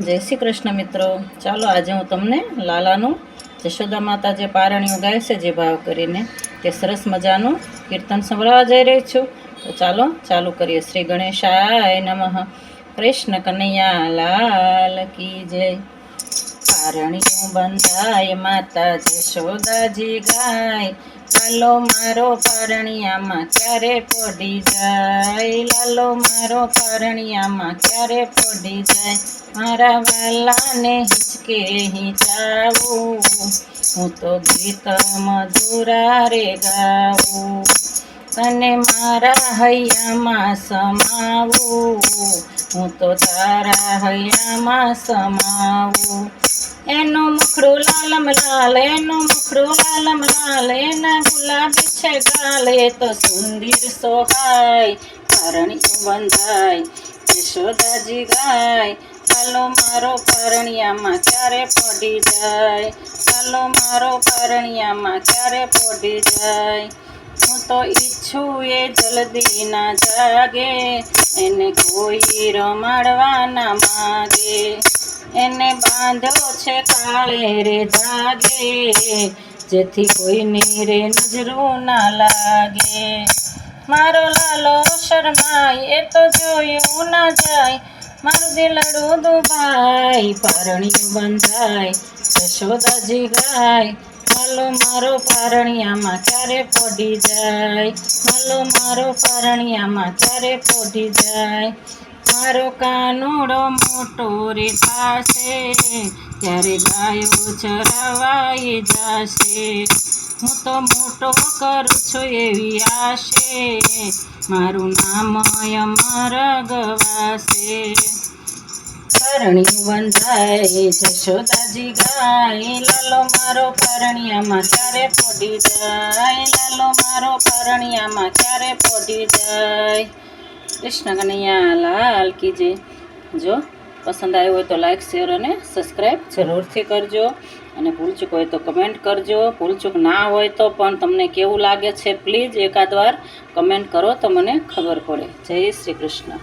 જય શ્રી કૃષ્ણ મિત્રો. ચાલો આજે હું તમને લાલાનું, જશોદા માતા જે પારણીઓ ગાય છે જે ભાવ કરીને તે સરસ મજાનું કીર્તન સંભળાવવા જઈ રહી છું. તો ચાલો ચાલુ કરીએ. શ્રી ગણેશાય નમઃ. કૃષ્ણ કનૈયા લાલ કી જય. પારણીઓ બંધાય માતા જશોદાજી ગાય. લાલો મારો પારણિયામાં ક્યારે પડી જાય? લાલો મારો પારણિયામાં ક્યારે પડી જાય? મારા વાલાને હિચકે હિંચાવું. હું તો ગીત મધુરા રે ગાવું તને મારા હૈયામાં સમાવું. હું તો તારા હૈયામાં સમાવું. એનું મુખડું લાલમ લાલ એનું મુખડું લાલમ લાલ એના ગુલાબી છે ગાલ. એ તો સુંદર સોહાય પરણી બંધાય, યશોદાજી ગાય. ચાલો મારો પરણિયામાં ક્યારે પડી જાય? ચાલો મારો પરણિયામાં ક્યારે પડી જાય? હું તો ઈચ્છું એ જલ્દી ના જાગે, એને કોઈ રમાડવા ના માગે. એને બાંધ્યો છે કાળે રે જાગે. જેથી કોઈની રે નજરું ના લાગે. મારો લાલો શરમાય, એ તો જોયું ના જાય. મારું દિલડું દુભાઈ પારણિયું બંધાય જશોદાજી ગાય. માલો મારો પારણિયામાં ક્યારે પડી જાય? માલો મારો પારણિયામાં ક્યારે પડી જાય? મારો કાનુડો મોટો રે થશે. ત્યારે ગાયો ચરાવાઈ જશે. હું તો મોટો કરું છું એવી આશે. મારું નામ અમર ગવાશે પરણી વંધાય જશોદાજી ગાય. લાલો મારો પરણિયામાં ક્યારે પડી જાય? લાલો મારો પરણિયામાં ક્યારે પડી જાય? કૃષ્ણ કનૈયા, લાલ કીજે જો પસંદ આવ્યો હોય તો લાઇક શેર અને સબસ્ક્રાઈબ જરૂરથી કરજો. અને ભૂલચૂક હોય તો કમેન્ટ કરજો. ભૂલચૂક ના હોય તો પણ તમને કેવું લાગે છે પ્લીઝ એકાદ વાર કમેન્ટ કરો તો મને ખબર પડે. જય શ્રી કૃષ્ણ.